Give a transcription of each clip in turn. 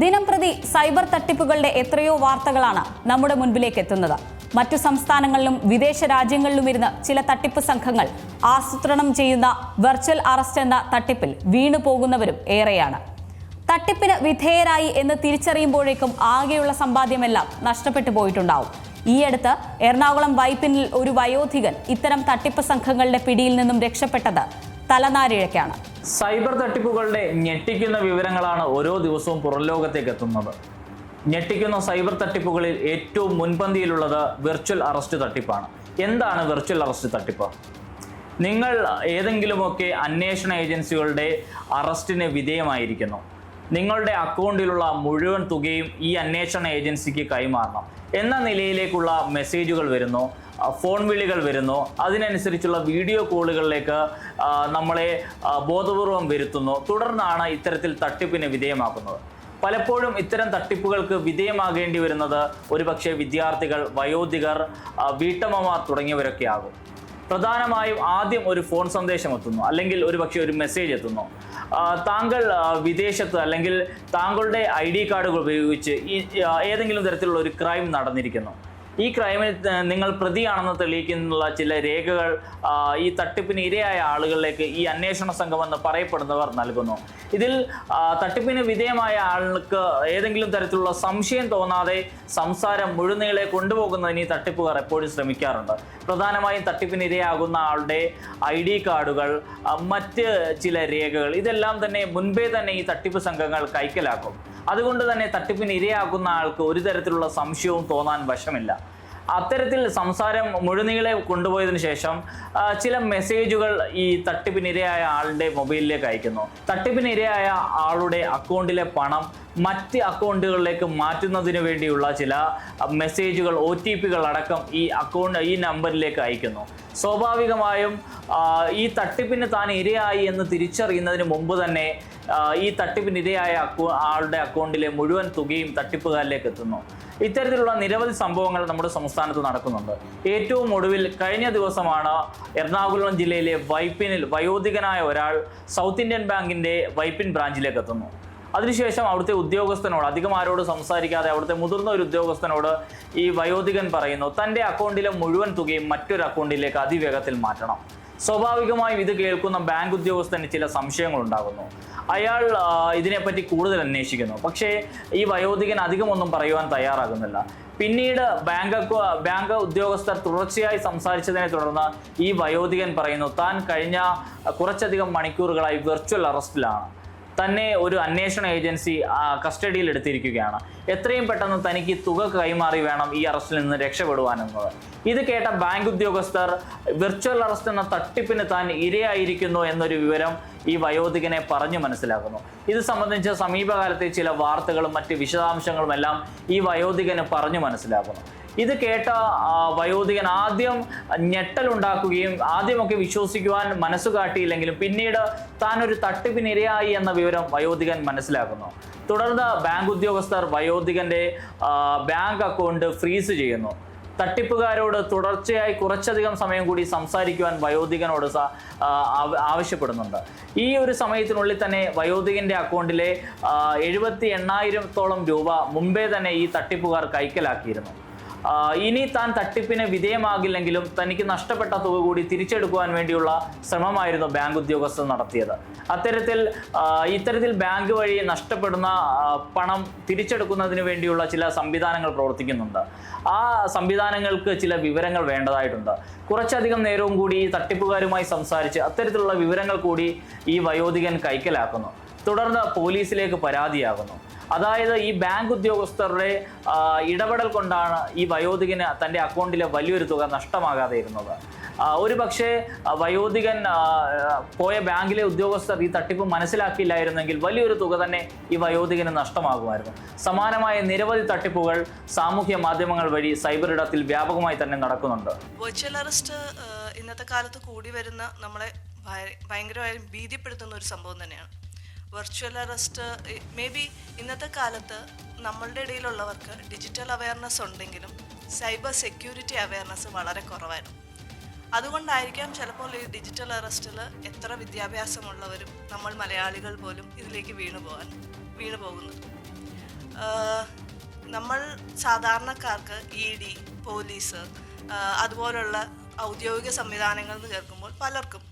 ദിനം പ്രതി സൈബർ തട്ടിപ്പുകളുടെ എത്രയോ വാർത്തകളാണ് നമ്മുടെ മുൻപിലേക്ക് എത്തുന്നത്. മറ്റു സംസ്ഥാനങ്ങളിലും വിദേശ രാജ്യങ്ങളിലും ഇരുന്ന് ചില തട്ടിപ്പ് സംഘങ്ങൾ ആസൂത്രണം ചെയ്യുന്ന വെർച്വൽ അറസ്റ്റ് എന്ന തട്ടിപ്പിൽ വീണു പോകുന്നവരും ഏറെയാണ്. തട്ടിപ്പിന് വിധേയരായി എന്ന് തിരിച്ചറിയുമ്പോഴേക്കും ആകെയുള്ള സമ്പാദ്യമെല്ലാം നഷ്ടപ്പെട്ടു പോയിട്ടുണ്ടാവും. ഈയടുത്ത് എറണാകുളം വൈപ്പിനിൽ ഒരു വയോധികൻ ഇത്തരം തട്ടിപ്പ് സംഘങ്ങളുടെ പിടിയിൽ നിന്നും രക്ഷപ്പെട്ടത് തലനാരിഴയ്ക്കാണ്. സൈബർ തട്ടിപ്പുകളുടെ ഞെട്ടിക്കുന്ന വിവരങ്ങളാണ് ഓരോ ദിവസവും പുറം ലോകത്തേക്ക് എത്തുന്നത് ഞെട്ടിക്കുന്ന സൈബർ തട്ടിപ്പുകളിൽ ഏറ്റവും മുൻപന്തിയിലുള്ളത് വെർച്വൽ അറസ്റ്റ് തട്ടിപ്പാണ്. എന്താണ് വെർച്വൽ അറസ്റ്റ് തട്ടിപ്പ്? നിങ്ങൾ ഏതെങ്കിലുമൊക്കെ അന്വേഷണ ഏജൻസികളുടെ അറസ്റ്റിന് വിധേയമായിരിക്കുന്നു. നിങ്ങളുടെ അക്കൗണ്ടിലുള്ള മുഴുവൻ തുകയും ഈ അന്വേഷണ ഏജൻസിക്ക് കൈമാറണം. എന്ന നിലയിലേക്കുള്ള മെസ്സേജുകൾ വരുന്നു. ഫോൺ വിളികൾ വരുന്നു. അതിനനുസരിച്ചുള്ള വീഡിയോ കോളുകളിലേക്ക് നമ്മളെ ബോധപൂർവം വരുത്തുന്നു. തുടർന്നാണ് ഇത്തരത്തിൽ തട്ടിപ്പിന് വിധേയമാക്കുന്നത്. പലപ്പോഴും ഇത്തരം തട്ടിപ്പുകൾക്ക് വിധേയമാകേണ്ടി വരുന്നത് ഒരുപക്ഷെ വിദ്യാർത്ഥികൾ വയോധികർ വീട്ടമ്മമാർ തുടങ്ങിയവരൊക്കെ ആകും പ്രധാനമായും ആദ്യം ഒരു ഫോൺ സന്ദേശം എത്തുന്നു അല്ലെങ്കിൽ ഒരു പക്ഷേ ഒരു മെസ്സേജ് എത്തുന്നു. താങ്കൾ വിദേശത്ത് അല്ലെങ്കിൽ താങ്കളുടെ ഐ ഡി കാർഡുകൾ ഉപയോഗിച്ച് ഏതെങ്കിലും തരത്തിലുള്ള ഒരു ക്രൈം നടന്നിരിക്കുന്നു. ഈ ക്രൈമിൽ നിങ്ങൾ പ്രതിയാണെന്ന് തെളിയിക്കുന്ന ചില രേഖകൾ ഈ തട്ടിപ്പിന് ഇരയായ ആളുകളിലേക്ക് ഈ അന്വേഷണ സംഘം എന്ന് പറയപ്പെടുന്നവർ നൽകുന്നു. ഇതിൽ തട്ടിപ്പിന് വിധേയമായ ആൾക്ക് ഏതെങ്കിലും തരത്തിലുള്ള സംശയം തോന്നാതെ സംസാരം മുഴുനീളെ കൊണ്ടുപോകുന്നതിന് ഈ തട്ടിപ്പുകാർ എപ്പോഴും ശ്രമിക്കാറുണ്ട്. പ്രധാനമായും തട്ടിപ്പിന് ഇരയാകുന്ന ആളുടെ ഐ ഡി കാർഡുകൾ മറ്റ് ചില രേഖകൾ ഇതെല്ലാം തന്നെ മുൻപേ തന്നെ ഈ തട്ടിപ്പ് സംഘങ്ങൾ കൈക്കലാക്കും. അതുകൊണ്ട് തന്നെ തട്ടിപ്പിന് ഇരയാകുന്ന ആൾക്ക് ഒരു തരത്തിലുള്ള സംശയവും തോന്നാൻ വശമില്ല. അത്തരത്തിൽ സംസാരം മുഴുനീളെ കൊണ്ടുപോയതിനു ശേഷം ചില മെസ്സേജുകൾ ഈ തട്ടിപ്പിനിരയായ ആളുടെ മൊബൈലിലേക്ക് അയക്കുന്നു. തട്ടിപ്പിനിരയായ ആളുടെ അക്കൗണ്ടിലെ പണം മറ്റ് അക്കൗണ്ടുകളിലേക്ക് മാറ്റുന്നതിന് വേണ്ടിയുള്ള ചില മെസ്സേജുകൾ ഒ ടി പികൾ അടക്കം ഈ അക്കൗണ്ട് ഈ നമ്പറിലേക്ക് അയക്കുന്നു. സ്വാഭാവികമായും ഈ തട്ടിപ്പിന് താൻ ഇരയായി എന്ന് തിരിച്ചറിയുന്നതിന് മുമ്പ് തന്നെ ഈ ഈ തട്ടിപ്പിനിരയായ അക്കൗ ആളുടെ അക്കൗണ്ടിലെ മുഴുവൻ തുകയും തട്ടിപ്പുകാരിലേക്ക് എത്തുന്നു. ഇത്തരത്തിലുള്ള നിരവധി സംഭവങ്ങൾ നമ്മുടെ സംസ്ഥാനത്ത് നടക്കുന്നുണ്ട്. ഏറ്റവും ഒടുവിൽ കഴിഞ്ഞ ദിവസമാണ് എറണാകുളം ജില്ലയിലെ വൈപ്പിനിൽ വയോധികനായ ഒരാൾ സൗത്ത് ഇന്ത്യൻ ബാങ്കിന്റെ വൈപ്പിൻ ബ്രാഞ്ചിലേക്ക് എത്തുന്നു. അതിനുശേഷം അവിടുത്തെ ഉദ്യോഗസ്ഥനോട് അധികം ആരോട് സംസാരിക്കാതെ അവിടുത്തെ മുതിർന്ന ഒരു ഉദ്യോഗസ്ഥനോട് ഈ വയോധികൻ പറയുന്നു തന്റെ അക്കൗണ്ടിലെ മുഴുവൻ തുകയും മറ്റൊരു അക്കൗണ്ടിലേക്ക് അതിവേഗത്തിൽ മാറ്റണം. സ്വാഭാവികമായും ഇത് കേൾക്കുന്ന ബാങ്ക് ഉദ്യോഗസ്ഥന് ചില സംശയങ്ങൾ ഉണ്ടാകുന്നു. അയാൾ ഇതിനെപ്പറ്റി കൂടുതൽ അന്വേഷിക്കുന്നു. പക്ഷേ ഈ വയോധികൻ അധികമൊന്നും പറയുവാൻ തയ്യാറാകുന്നില്ല. പിന്നീട് ബാങ്ക് ബാങ്ക് ഉദ്യോഗസ്ഥർ തുടർച്ചയായി സംസാരിച്ചതിനെ തുടർന്ന് ഈ വയോധികൻ പറയുന്നു താൻ കഴിഞ്ഞ കുറച്ചധികം മണിക്കൂറുകളായി വെർച്വൽ അറസ്റ്റിലാണ്. തന്നെ ഒരു അന്വേഷണ ഏജൻസി കസ്റ്റഡിയിൽ എടുത്തിരിക്കുകയാണ്. എത്രയും പെട്ടെന്ന് തനിക്ക് തുക കൈമാറി വേണം ഈ അറസ്റ്റിൽ നിന്ന് രക്ഷപ്പെടുവാൻ എന്നത് ഇത് കേട്ട ബാങ്ക് ഉദ്യോഗസ്ഥർ വിർച്വൽ അറസ്റ്റ് എന്ന തട്ടിപ്പിന് താൻ ഇരയായിരിക്കുന്നു എന്നൊരു വിവരം ഈ വയോധികനെ പറഞ്ഞു മനസ്സിലാക്കുന്നു. ഇത് സംബന്ധിച്ച് സമീപകാലത്തെ ചില വാർത്തകളും മറ്റ് വിശദാംശങ്ങളും എല്ലാം ഈ വയോധികന് പറഞ്ഞു മനസ്സിലാക്കുന്നു. ഇത് കേട്ട വയോധികൻ ആദ്യം ഞെട്ടലുണ്ടാക്കുകയും ആദ്യമൊക്കെ വിശ്വസിക്കുവാൻ മനസ്സുകാട്ടിയില്ലെങ്കിലും പിന്നീട് താൻ ഒരു തട്ടിപ്പിനിരയായി എന്ന വിവരം വയോധികൻ മനസ്സിലാക്കുന്നു. തുടർന്ന് ബാങ്ക് ഉദ്യോഗസ്ഥർ വയോധികന്റെ ബാങ്ക് അക്കൗണ്ട് ഫ്രീസ് ചെയ്യുന്നു. തട്ടിപ്പുകാരോട് തുടർച്ചയായി കുറച്ചധികം സമയം കൂടി സംസാരിക്കുവാൻ വയോധികനോട് ആവശ്യപ്പെടുന്നുണ്ട്. ഈ ഒരു സമയത്തിനുള്ളിൽ തന്നെ വയോധികന്റെ അക്കൗണ്ടിലെ എഴുപത്തി എണ്ണായിരത്തോളം രൂപ മുമ്പേ തന്നെ ഈ തട്ടിപ്പുകാർ കൈക്കലാക്കിയിരുന്നു ഇനി താൻ തട്ടിപ്പിന് വിധേയമാകില്ലെങ്കിലും തനിക്ക് നഷ്ടപ്പെട്ട തുക കൂടി തിരിച്ചെടുക്കുവാൻ വേണ്ടിയുള്ള ശ്രമമായിരുന്നു ബാങ്ക് ഉദ്യോഗസ്ഥർ നടത്തിയത്. അത്തരത്തിൽ ഇത്തരത്തിൽ ബാങ്ക് വഴി നഷ്ടപ്പെടുന്ന പണം തിരിച്ചെടുക്കുന്നതിന് വേണ്ടിയുള്ള ചില സംവിധാനങ്ങൾ പ്രവർത്തിക്കുന്നുണ്ട്. ആ സംവിധാനങ്ങൾക്ക് ചില വിവരങ്ങൾ വേണ്ടതായിട്ടുണ്ട്. കുറച്ചധികം നേരവും കൂടി ഈ തട്ടിപ്പുകാരുമായി സംസാരിച്ച് അത്തരത്തിലുള്ള വിവരങ്ങൾ കൂടി ഈ വയോധികൻ കൈക്കലാക്കുന്നു. തുടർന്ന് പോലീസിലേക്ക് പരാതിയാകുന്നു. അതായത് ഈ ബാങ്ക് ഉദ്യോഗസ്ഥരുടെ ഇടപെടൽ കൊണ്ടാണ് ഈ വയോധികന് തന്റെ അക്കൗണ്ടിലെ വലിയൊരു തുക നഷ്ടമാകാതെ ഇരുന്നത് ഒരു പക്ഷേ വയോധികൻ പോയ ബാങ്കിലെ ഉദ്യോഗസ്ഥർ ഈ തട്ടിപ്പ് മനസ്സിലാക്കിയില്ലായിരുന്നെങ്കിൽ വലിയൊരു തുക തന്നെ ഈ വയോധികന് നഷ്ടമാകുമായിരുന്നു. സമാനമായ നിരവധി തട്ടിപ്പുകൾ സാമൂഹ്യ മാധ്യമങ്ങൾ വഴി സൈബർ ഇടത്തിൽ വ്യാപകമായി തന്നെ നടക്കുന്നുണ്ട്. വെർച്വൽ അറസ്റ്റ് ഇന്നത്തെ കാലത്ത് കൂടി വരുന്ന നമ്മളെ ഭയങ്കരമായി ഭീതിപ്പെടുത്തുന്ന ഒരു സംഭവം തന്നെയാണ്. വെർച്വൽ അറസ്റ്റ് മേ ബി ഇന്നത്തെ കാലത്ത് നമ്മളുടെ ഇടയിലുള്ളവർക്ക് ഡിജിറ്റൽ അവയർനെസ് ഉണ്ടെങ്കിലും സൈബർ സെക്യൂരിറ്റി അവയർനെസ് വളരെ കുറവായിരുന്നു. അതുകൊണ്ടായിരിക്കാം ചിലപ്പോൾ ഈ ഡിജിറ്റൽ അറസ്റ്റിൽ എത്ര വിദ്യാഭ്യാസമുള്ളവരും നമ്മൾ മലയാളികൾ പോലും ഇതിലേക്ക് വീണു പോകാൻ വീണു പോകുന്നത്. നമ്മൾ സാധാരണക്കാർക്ക് ഇ ഡി പോലീസ് അതുപോലുള്ള ഔദ്യോഗിക സംവിധാനങ്ങൾ എന്ന് കേൾക്കുമ്പോൾ പലർക്കും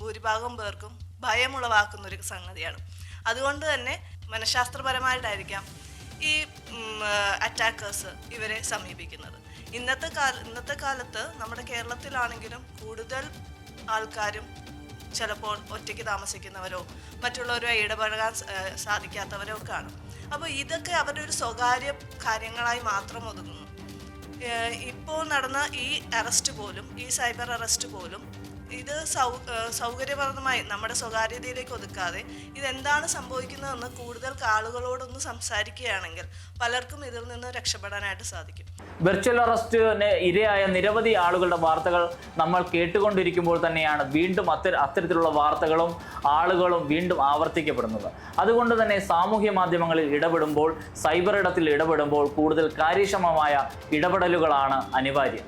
ഭൂരിഭാഗം പേർക്കും ഭയമുളവാക്കുന്ന ഒരു സംഗതിയാണ്. അതുകൊണ്ട് തന്നെ മനഃശാസ്ത്രപരമായിട്ടായിരിക്കാം ഈ അറ്റാക്കേഴ്സ് ഇവരെ സമീപിക്കുന്നത്. ഇന്നത്തെ കാല ഇന്നത്തെ കാലത്ത് നമ്മുടെ കേരളത്തിലാണെങ്കിലും കൂടുതൽ ആൾക്കാരും ചിലപ്പോൾ ഒറ്റയ്ക്ക് താമസിക്കുന്നവരോ മറ്റുള്ളവരുമായി ഇടപഴകാൻ സാധിക്കാത്തവരോ ആണ്. അപ്പോൾ ഇതൊക്കെ അവരുടെ ഒരു സ്വകാര്യ കാര്യങ്ങളായി മാത്രം ഒതുങ്ങുന്നു. ഇപ്പോൾ നടന്ന ഈ അറസ്റ്റ് പോലും ഈ സൈബർ അറസ്റ്റ് പോലും ഇത് സൗ സൗകര്യപ്രദമായി നമ്മുടെ സ്വകാര്യതയിലേക്ക് ഒതുക്കാതെ ഇതെന്താണ് സംഭവിക്കുന്നതെന്ന് കൂടുതൽ ആളുകളോടൊന്ന് സംസാരിക്കുകയാണെങ്കിൽ പലർക്കും ഇതിൽ നിന്ന് രക്ഷപ്പെടാനായിട്ട് സാധിക്കും. വെർച്വൽ അറസ്റ്റിന് ഇരയായ നിരവധി ആളുകളുടെ വാർത്തകൾ നമ്മൾ കേട്ടുകൊണ്ടിരിക്കുമ്പോൾ തന്നെയാണ് വീണ്ടും അത്തര അത്തരത്തിലുള്ള വാർത്തകളും ആളുകളും വീണ്ടും ആവർത്തിക്കപ്പെടുന്നത്. അതുകൊണ്ട് തന്നെ സാമൂഹ്യ മാധ്യമങ്ങളിൽ ഇടപെടുമ്പോൾ സൈബർ ഇടത്തിൽ ഇടപെടുമ്പോൾ കൂടുതൽ കാര്യക്ഷമമായ ഇടപെടലുകളാണ് അനിവാര്യം.